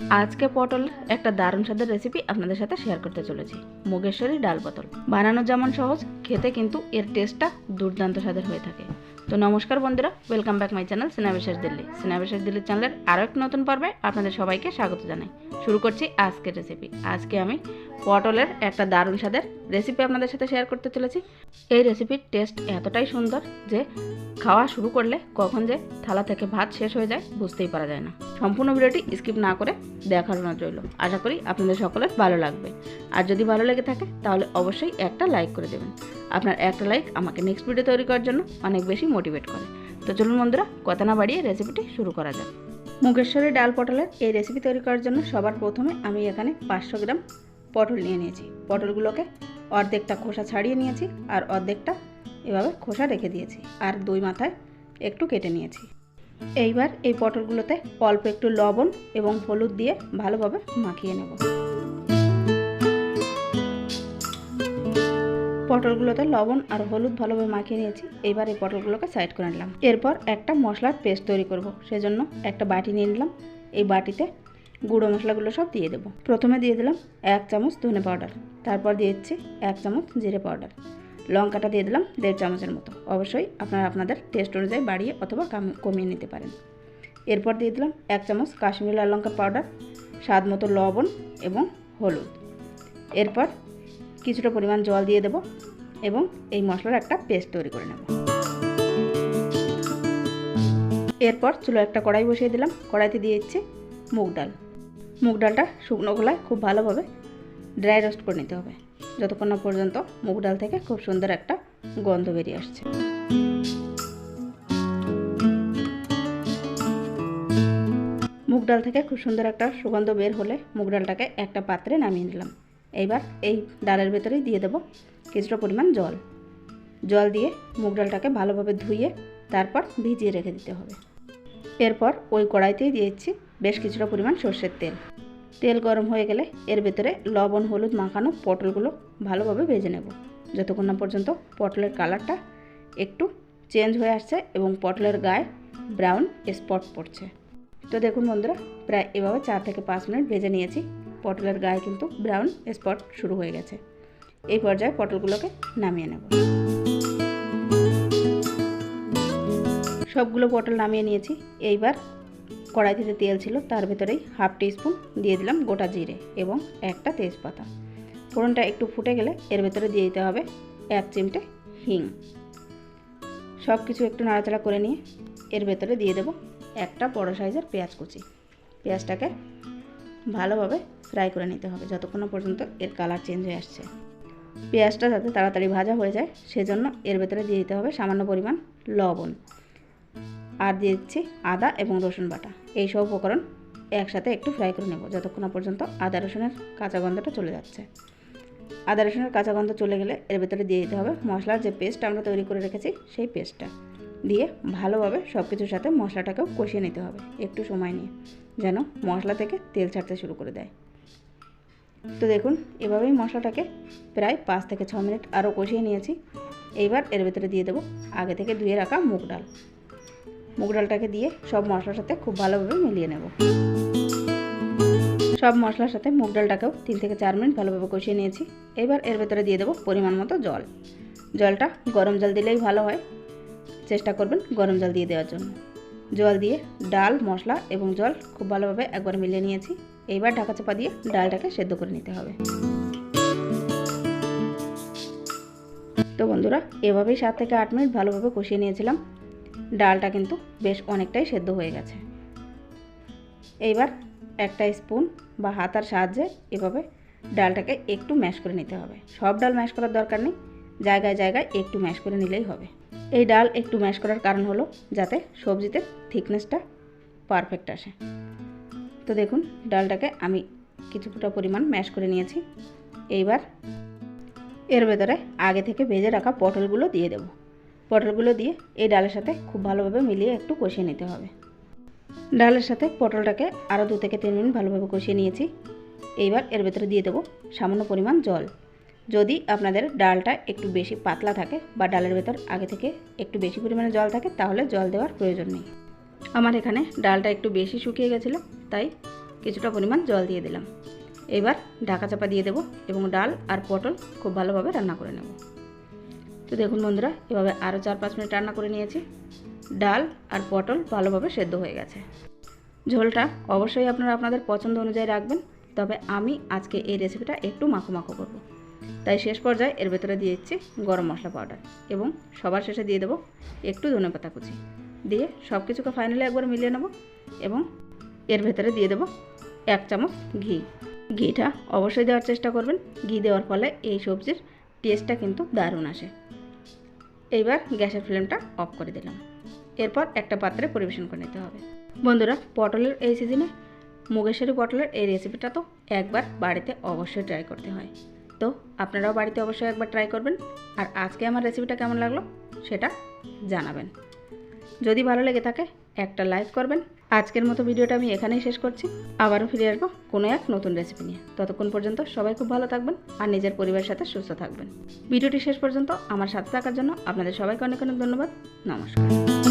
আজকে পটল একটা দারুণ স্বাদের রেসিপি আপনাদের সাথে শেয়ার করতে চলেছি। মুগেশ্বরী ডাল পটল। বানানো যেমন সহজ, খেতে কিন্তু এর টেস্টটা দুর্দান্ত স্বাদের হয়ে থাকে। তো নমস্কার বন্ধুরা ওয়েলকাম ব্যাক মাই চ্যানেল সিনাবিশেষ দিল্লি সিনাবিশেষ দিল্লি চ্যানেলের আরও এক নতুন পর্বে আপনাদের সবাইকে স্বাগত জানাই। শুরু করছি আজকের রেসিপি আজকে আমি পটলের একটা দারুণ স্বাদের রেসিপি আপনাদের সাথে শেয়ার করতে চলেছি। এই রেসিপির টেস্ট এতটাই সুন্দর যে খাওয়া শুরু করলে কখন যে থালা থেকে ভাত শেষ হয়ে যায় বুঝতেই পারা যায় না। সম্পূর্ণ ভিডিওটি স্কিপ না করে দেখার অনুরোধ রইল। আশা করি আপনাদের সকলের ভালো লাগবে। আর যদি ভালো লেগে থাকে, তাহলে অবশ্যই একটা লাইক করে দেবেন। আপনার একটা লাইক আমাকে নেক্সট ভিডিও তৈরি করার জন্য অনেক বেশি মোটিভেট করে। তো চলুন বন্ধুরা, কথা না বাড়িয়ে রেসিপিটি শুরু করা যাক। মুগেশ্বরী ডাল পটলের এই রেসিপি তৈরি করার জন্য সবার প্রথমে আমি এখানে পাঁচশো গ্রাম পটল নিয়ে নিয়েছি। পটলগুলোকে অর্ধেকটা খোসা ছাড়িয়ে নিয়েছি আর অর্ধেকটা এভাবে খোসা রেখে দিয়েছি আর দুই মাথায় একটু কেটে নিয়েছি। এইবার এই পটলগুলোতে অল্প একটু লবণ এবং হলুদ দিয়ে ভালোভাবে মাখিয়ে নেব। পটলগুলোতে লবণ আর হলুদ ভালোভাবে মাখিয়ে নিয়েছি। এইবার এই পটলগুলোকে সাইড করে নিলাম। এরপর একটা মশলার পেস্ট তৈরি করব। সেজন্য একটা বাটি নিয়ে নিলাম। এই বাটিতে গুঁড়ো মশলাগুলো সব দিয়ে দেবো। প্রথমে দিয়ে দিলাম এক চামচ ধনে পাউডার, তারপর দিয়ে দিচ্ছি এক চামচ জিরে পাউডার। লঙ্কাটা দিয়ে দিলাম দেড় চামচের মতো। অবশ্যই আপনারা আপনাদের টেস্ট অনুযায়ী বাড়িয়ে অথবা কাম- কমিয়ে নিতে পারেন। এরপর দিয়ে দিলাম এক চামচ কাশ্মীর লাল লঙ্কা পাউডার, স্বাদ মতো লবণ এবং হলুদ। এরপর কিছুটা পরিমাণ জল দিয়ে দেব এবং এই মশলার একটা পেস্ট তৈরি করে নেব। এরপর চুলো একটা কড়াই বসিয়ে দিলাম। কড়াইতে দিয়ে দিচ্ছি মুগ ডাল। মুগ ডালটা শুকনো গলায় খুব ভালোভাবে ড্রাই রোস্ট করে নিতে হবে। যতক্ষণ না পর্যন্ত মুগ ডাল থেকে খুব সুন্দর একটা গন্ধ বেরিয়ে আসছে। মুগ ডাল থেকে খুব সুন্দর একটা সুগন্ধ বের হলে মুগ ডালটাকে একটা পাত্রে নামিয়ে নিলাম। এইবার এই ডালের ভেতরেই দিয়ে দেবো কিছুটা পরিমাণ জল। জল দিয়ে মুগ ডালটাকে ভালোভাবে ধুয়ে তারপর ভিজিয়ে রেখে দিতে হবে। এরপর ওই কড়াইতেই দিয়েছি বেশ কিছুটা পরিমাণ সর্ষের তেল। তেল গরম হয়ে গেলে এর ভেতরে লবণ, হলুদ মাখানো পটলগুলো ভালোভাবে ভেজে নেব। যতক্ষণ না পর্যন্ত পটলের কালারটা একটু চেঞ্জ হয়ে আসছে এবং পটলের গায়ে ব্রাউন স্পট পড়ছে। তো দেখুন বন্ধুরা, প্রায় এভাবে চার থেকে পাঁচ মিনিট ভেজে নিয়েছি। পটলের গায়ে কিন্তু ব্রাউন স্পট শুরু হয়ে গেছে। এই পর্যায়ে পটলগুলোকে নামিয়ে নেব। সবগুলো পটল নামিয়ে নিয়েছি। এইবার কড়াইতে যে তেল ছিল, তার ভেতরেই হাফ স্পুন দিয়ে দিলাম গোটা জিরে এবং একটা তেজপাতা। ফোড়নটা একটু ফুটে গেলে এর ভেতরে দিয়ে দিতে হবে এক চিমটে হিং। সব কিছু একটু নাড়াচাড়া করে নিয়ে এর ভেতরে দিয়ে দেবো একটা বড় সাইজের পেঁয়াজ কুচি। পেঁয়াজটাকে ভালোভাবে ফ্রাই করে নিতে হবে যতক্ষণ পর্যন্ত এর কালার চেঞ্জ হয়ে আসছে। পেঁয়াজটা যাতে তাড়াতাড়ি ভাজা হয়ে যায়, সেজন্য এর ভেতরে দিয়ে দিতে হবে সামান্য পরিমাণ লবণ। আর দিয়ে দিচ্ছি আদা এবং রসুন বাটা। এই সব উপকরণ একসাথে একটু ফ্রাই করে নেব, যতক্ষণ না পর্যন্ত আদা রসুনের কাঁচা গন্ধটা চলে যাচ্ছে। আদা রসুনের কাঁচা গন্ধ চলে গেলে এর ভেতরে দিয়ে দিতে হবে মশলার যে পেস্ট আমরা তৈরি করে রেখেছি সেই পেস্টটা দিয়ে ভালোভাবে সব কিছুর সাথে মশলাটাকেও কষিয়ে নিতে হবে একটু সময় নিয়ে, যেন মশলা থেকে তেল ছাড়তে শুরু করে দেয়। তো দেখুন, এভাবেই মশলাটাকে প্রায় পাঁচ থেকে ছ মিনিট আরও কষিয়ে নিয়েছি। এইবার এর ভেতরে দিয়ে দেবো আগে থেকে ধুয়ে রাখা মুগ ডাল। মুগ ডালটাকে দিয়ে সব মশলার সাথে খুব ভালোভাবে মিলিয়ে নেব। সব মশলার সাথে মুগ ডালটাকেও তিন থেকে চার মিনিট ভালোভাবে কষিয়ে নিয়েছি। এবার এর ভেতরে দিয়ে দেবো পরিমাণ মতো জল। জলটা গরম জল দিলেই ভালো হয়। চেষ্টা করবেন গরম জল দিয়ে দেওয়ার জন্য। জল দিয়ে ডাল, মশলা এবং জল খুব ভালোভাবে একবার মিলিয়ে নিয়েছি। এইবার ঢাকা চাপা দিয়ে ডালটাকে সেদ্ধ করে নিতে হবে। তো বন্ধুরা, এভাবেই সাত থেকে আট মিনিট ভালোভাবে কষিয়ে নিয়েছিলাম। ডালটা কিন্তু বেশ অনেকটাই সেদ্ধ হয়ে গেছে। এইবার একটা স্পুন বা হাতার সাহায্যে এভাবে ডালটাকে একটু ম্যাশ করে নিতে হবে। সব ডাল ম্যাশ করার দরকার নেই, জায়গায় জায়গায় একটু ম্যাশ করে নিলেই হবে। এই ডাল একটু ম্যাশ করার কারণ হলো যাতে সবজিতে থিকনেসটা পারফেক্ট আসে। তো দেখুন, ডালটাকে আমি কিছুটা পরিমাণ ম্যাশ করে নিয়েছি। এইবার এর ভেতরে আগে থেকে ভেজে রাখা পটলগুলো দিয়ে দেব। পটলগুলো দিয়ে এই ডালের সাথে খুব ভালোভাবে মিলিয়ে একটু কষিয়ে নিতে হবে। ডালের সাথে পটলটাকে আরও দু থেকে তিন মিনিট ভালোভাবে কষিয়ে নিয়েছি। এইবার এর ভেতরে দিয়ে দেবো সামান্য পরিমাণ জল। যদি আপনাদের ডালটা একটু বেশি পাতলা থাকে বা ডালের ভেতর আগে থেকে একটু বেশি পরিমাণে জল থাকে, তাহলে জল দেওয়ার প্রয়োজন নেই। আমার এখানে ডালটা একটু বেশি শুকিয়ে গেছিল, তাই কিছুটা পরিমাণ জল দিয়ে দিলাম। এবার ঢাকা চাপা দিয়ে দেবো এবং ডাল আর পটল খুব ভালোভাবে রান্না করে নেব। তো দেখুন বন্ধুরা, এভাবে আরও চার পাঁচ মিনিট রান্না করে নিয়েছি। ডাল আর পটল ভালোভাবে সেদ্ধ হয়ে গেছে। ঝোলটা অবশ্যই আপনারা আপনাদের পছন্দ অনুযায়ী রাখবেন, তবে আমি আজকে এই রেসিপিটা একটু মাখো মাখো করব। তাই শেষ পর্যায়ে এর ভেতরে দিয়ে দিচ্ছি গরম মশলা পাউডার এবং সবার শেষে দিয়ে দেবো একটু ধনে পাতা কুচি। দিয়ে সব কিছুকে ফাইনালি একবার মিলিয়ে নেব এবং এর ভেতরে দিয়ে দেবো এক চামচ ঘি। ঘিটা অবশ্যই দেওয়ার চেষ্টা করবেন। ঘি দেওয়ার ফলে এই সবজির টেস্টটা কিন্তু দারুণ আসে। এইবার গ্যাসের ফ্লেমটা অফ করে দিলাম। এরপর একটা পাত্রে পরিবেশন করে নিতে হবে। বন্ধুরা, পটলের এই সিজনে মুগেশ্বরী পটলের এই রেসিপিটা তো একবার বাড়িতে অবশ্যই ট্রাই করতে হয়। তো আপনারাও বাড়িতে অবশ্যই একবার ট্রাই করবেন। আর আজকে আমার রেসিপিটা কেমন লাগল সেটা জানাবেন। যদি ভালো লেগে থাকে, একটা লাইক করবেন। আজকের মতো ভিডিওটা আমি এখানেই শেষ করছি। আবারও ফিরে আসব কোনো এক নতুন রেসিপি নিয়ে। ততক্ষণ পর্যন্ত সবাই খুব ভালো থাকবেন আর নিজের পরিবারের সাথে সুস্থ থাকবেন। ভিডিওটি শেষ পর্যন্ত আমার সাথে থাকার জন্য আপনাদের সবাইকে অনেক অনেক ধন্যবাদ। নমস্কার।